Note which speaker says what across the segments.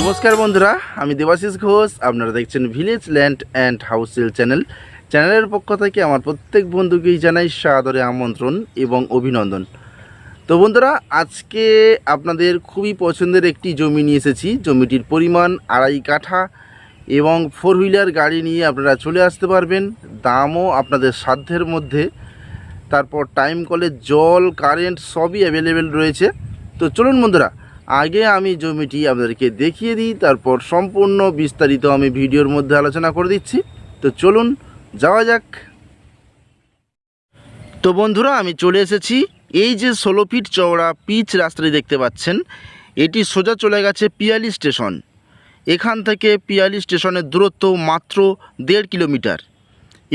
Speaker 1: নমস্কার বন্ধুরা, আমি দেবাশিস ঘোষ, আপনারা দেখছেন ভিলেজ ল্যান্ড অ্যান্ড হাউসেল চ্যানেল চ্যানেলের পক্ষ থেকে আমার প্রত্যেক বন্ধুকেই জানাই সাদরে আমন্ত্রণ এবং অভিনন্দন। তো বন্ধুরা, আজকে আপনাদের খুবই পছন্দের একটি জমি নিয়ে এসেছি। জমিটির পরিমাণ আড়াই কাঠা এবং ফোর হুইলার গাড়ি নিয়ে আপনারা চলে আসতে পারবেন। দামও আপনাদের সাধ্যের মধ্যে। তারপর টাইম কলে জল কারেন্ট সবই অ্যাভেলেবেল রয়েছে। তো চলুন বন্ধুরা আগে আমি জমিটি আপনাদেরকে দেখিয়ে দিই, তারপর সম্পূর্ণ বিস্তারিত আমি ভিডিওর মধ্যে আলোচনা করে দিচ্ছি। তো চলুন, যাওয়া যাক। তো বন্ধুরা, আমি চলে এসেছি। এই যে ষোলো ফিট চওড়া পিচ রাস্তাটি দেখতে পাচ্ছেন, এটি সোজা চলে গেছে পিয়ালি স্টেশন। এখান থেকে পিয়ালি স্টেশনের দূরত্ব মাত্র দেড় কিলোমিটার।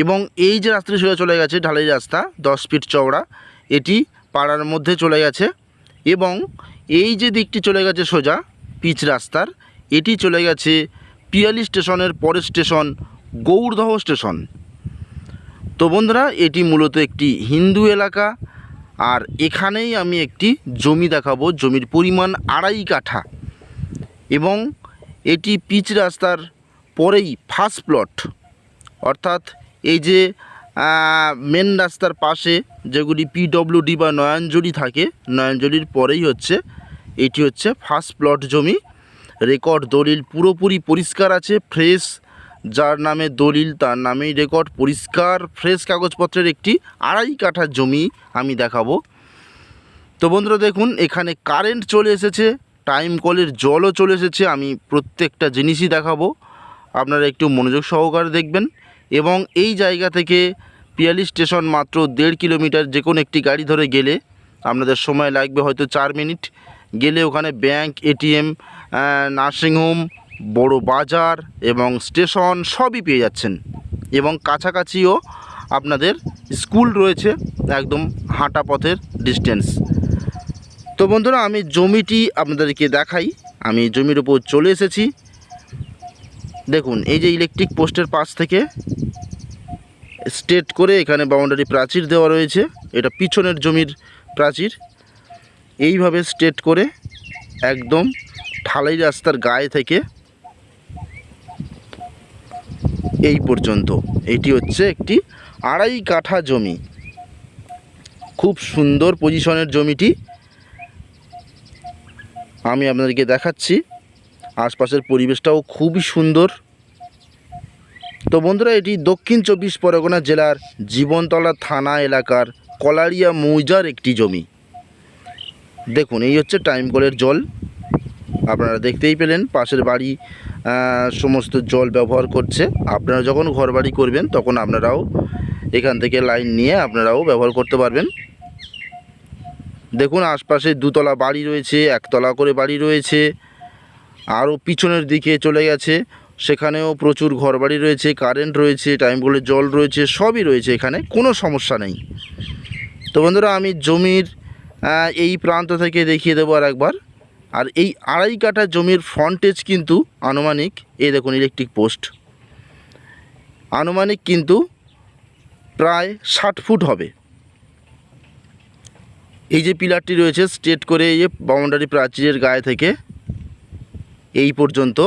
Speaker 1: এবং এই যে রাস্তাটি সোজা চলে গেছে ঢালাই রাস্তা, দশ ফিট চওড়া, এটি পাড়ার মধ্যে চলে গেছে। এবং এই যে দিকটি চলে গেছে সোজা পিচ রাস্তার, এটি চলে গেছে পিয়ালি স্টেশনের পরের স্টেশন গৌড়দহ স্টেশন। তো বন্ধুরা, এটি মূলত একটি হিন্দু এলাকা, আর এখানেই আমি একটি জমি দেখাবো, জমির পরিমাণ আড়াই কাঠা। এবং এটি পিচ রাস্তার পরেই ফার্স্ট প্লট অর্থাৎ এই যে মেন রাস্তার পাশে যেগুলি পিডব্লিউডি বা নয়নজলি থাকে, নয়নজলির পরেই হচ্ছে, এটি হচ্ছে ফার্স্ট প্লট জমি। রেকর্ড দলিল পুরোপুরি পরিষ্কার আছে ফ্রেশ যার নামে দলিল, তার নামেই রেকর্ড পরিষ্কার ফ্রেশ কাগজপত্রের একটি আড়াই কাঠা জমি আমি দেখাবো। তো বন্ধুরা দেখুন, এখানে কারেন্ট চলে এসেছে টাইম কলের জলও চলে এসেছে, আমি প্রত্যেকটা জিনিসই দেখাবো। আপনারা একটু মনোযোগ সহকারে দেখবেন। এবং এই জায়গা থেকে পিয়ালি স্টেশন মাত্র দেড় কিলোমিটার যে কোনো একটি গাড়ি ধরে গেলে আপনাদের সময় লাগবে হয়তো চার মিনিট। গেলে ওখানে ব্যাংক এটিএম নার্সিংহোম বড় বাজার এবং স্টেশন সবই পেয়ে যাচ্ছেন। এবং কাছাকাছিও আপনাদের স্কুল রয়েছে একদম হাঁটা পথের ডিস্টেন্স। তো বন্ধুরা, আমি জমিটি আপনাদেরকে দেখাই। আমি জমির উপর চলে এসেছি। দেখুন, এই যে ইলেকট্রিক পোস্টের পাশ থেকে স্ট্রেট করে এখানে বাউন্ডারি প্রাচীর দেওয়া রয়েছে। এটা পিছনের জমির প্রাচীর। এইভাবে স্টেট করে একদম ঢালাই রাস্তার গায়ে থেকে এই পর্যন্ত। এটি হচ্ছে একটি আড়াই কাঠা জমি। খুব সুন্দর পজিশনের জমিটি। আমি আপনাদেরকে দেখাচ্ছি। আশপাশের পরিবেশটাও খুবই সুন্দর। তো বন্ধুরা, এটি দক্ষিণ চব্বিশ পরগনা জেলার জীবনতলা থানা এলাকার কলারিয়া মৌজার একটি জমি। দেখুন, এই হচ্ছে টাইম কলের জল। আপনারা দেখতেই পেলেন, পাশের বাড়ি সমস্ত জল ব্যবহার করছে। আপনারা যখন ঘর বাড়ি করবেন, তখন আপনারাও এখান থেকে লাইন নিয়ে আপনারাও ব্যবহার করতে পারবেন। দেখুন, আশপাশে দুতলা বাড়ি রয়েছে, একতলা করে বাড়ি রয়েছে, আরও পিছনের দিকে চলে গেছে। সেখানেও প্রচুর ঘরবাড়ি রয়েছে কারেন্ট রয়েছে টাইম বলে জল রয়েছে, সবই রয়েছে এখানে, কোনো সমস্যা নেই। তো বন্ধুরা, আমি জমির এই প্রান্ত থেকে দেখিয়ে দেবো আর একবার। আর এই আড়াই কাঠা জমির ফ্রন্টেজ কিন্তু আনুমানিক, এই দেখুন ইলেকট্রিক পোস্ট আনুমানিক কিন্তু প্রায় ষাট ফুট হবে। এই যে পিলারটি রয়েছে স্ট্রেট করে এই বাউন্ডারি প্রাচীরের গায়ে থেকে এই পর্যন্ত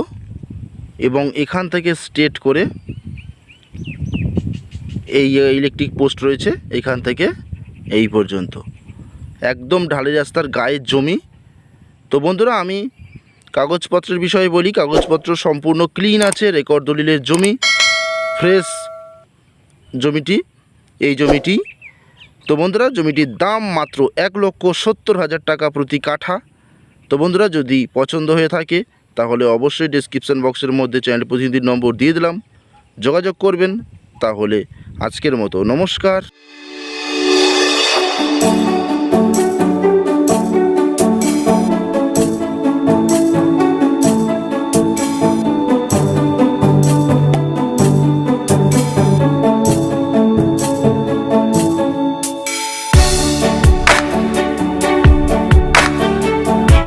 Speaker 1: এবং এখান থেকে স্ট্রেট করে এই ইলেকট্রিক পোস্ট রয়েছে এখান থেকে এই পর্যন্ত। একদম ঢালি রাস্তার গায়ের জমি। তো বন্ধুরা, আমি কাগজপত্রের বিষয়ে বলি, কাগজপত্র সম্পূর্ণ ক্লিন আছে রেকর্ড দলিলের জমি ফ্রেশ জমিটি, এই জমিটি। তো বন্ধুরা, জমিটির দাম মাত্র এক লক্ষ সত্তর হাজার টাকা প্রতি কাঠা। তো বন্ধুরা, যদি পছন্দ হয়ে থাকে তাহলে অবশ্যই ডিসক্রিপশান বক্সের মধ্যে চ্যানেল প্রতিনিধির নম্বর দিয়ে দিলাম। যোগাযোগ করবেন তাহলে আজকের মতো। নমস্কার।